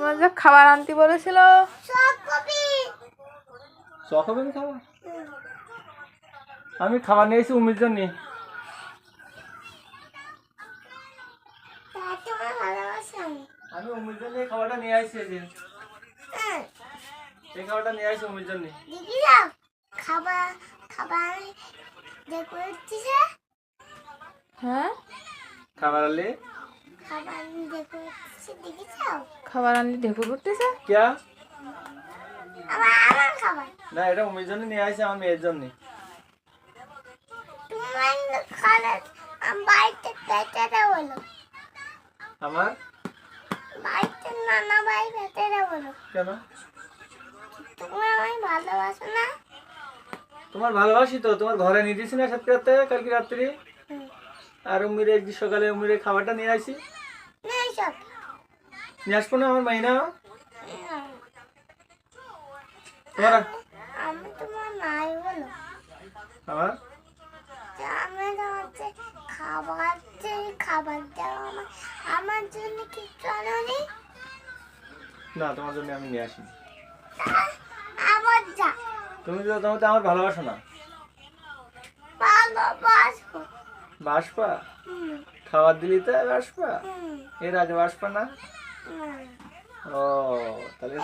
তোমার যে খাবার আনতে বলেছিল? শখ হবে খাবার? আমি খাবার নিয়েছি উমির জন্য। আমি। উমির জন্য খাবারটা নিয়ে আসছি এই খাবারটা নিয়ে আসছি উমির জন্য। খাবার খাবার দেখো হ্যাঁ? খাবার আনলে? খাবার দেখো খাবার আনলি ঢেকুর কিয়া? আমার খাবার। না এটা উমির জন্য নিয়ে আসছি আমার মেয়ের জন্য। তোমার আমার? বাড়িতে নানা ভাই বলো। কেন? তুমি আমায় ভালোবাসো না? তোমার ভালোবাসি তো তোমার ঘরে নিয়ে দিয়েছি না সাথে রাতে কালকে রাত্রি। আর উমিরে সকালে উমিরে খাবারটা নিয়ে আসি না নিয়ে আসব না আমার মাইনা। তোমার? আমি তোমার নাই বলো। আমার? খাবার যে খাবার দাও আমার। আমার জন্য কিছু আনোনি না তোমার জন্য আমি নিয়ে আসি আবার যা। তুমি তো আমার ভালোবাসো না। বাসপা খাবার দিলি তো বাসপা এর আগে বাসপা না। ও তাহলে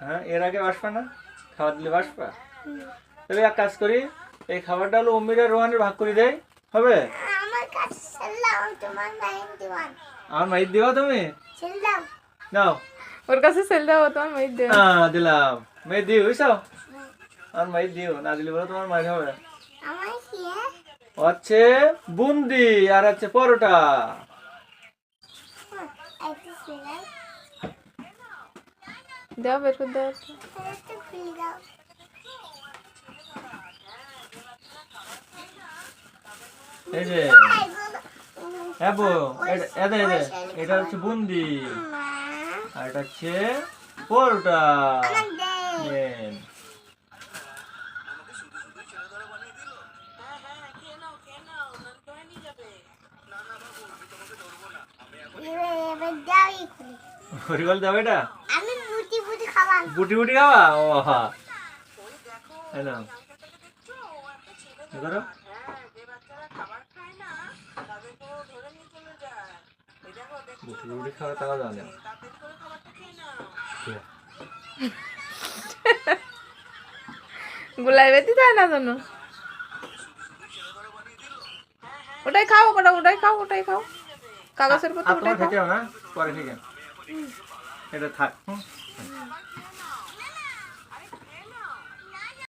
হ্যাঁ এর আগে বাসপা না? খাবার দিলে বাসপা হুম। তবে এক কাজ করি এই খাবারটা হলো আর রোহানের ভাগ করে দেয় হবে? আমার মাইর দিবা তুমি? নাও। ওর কাছে সেল দেবো তোমার মেয়ে দে হ্যাঁ দিলাম। মেয়ে দিও বুঝছ? আমার মাইর দিও না দিলে বলে তোমার মাইর হবে। আমার কি হ্যাঁ? হচ্ছে বুন্দি আর হচ্ছে পরোটা। দেওয়া বের করে দেওয়া দাও এই যে হ্যাঁ এটা এটা এটা এটা হচ্ছে বুন্দি। আর এটা হচ্ছে পরোটা। হরিবল যাবে এটা। আমি বুটি বুটি খাবার বুটি বুটি খাওয়া? ও হা। এ করো। বুটি বুটি খাওয়া তাও জানে। না। গোলাই বেতি যায় না জানো? ওটাই খাও ওটা ওটাই খাও ওটাই খাও। কাগজের আর পাতা তোমার ওটাই খাও। খেতে হবে না? পরে খেয়ে এটা থাক হুম।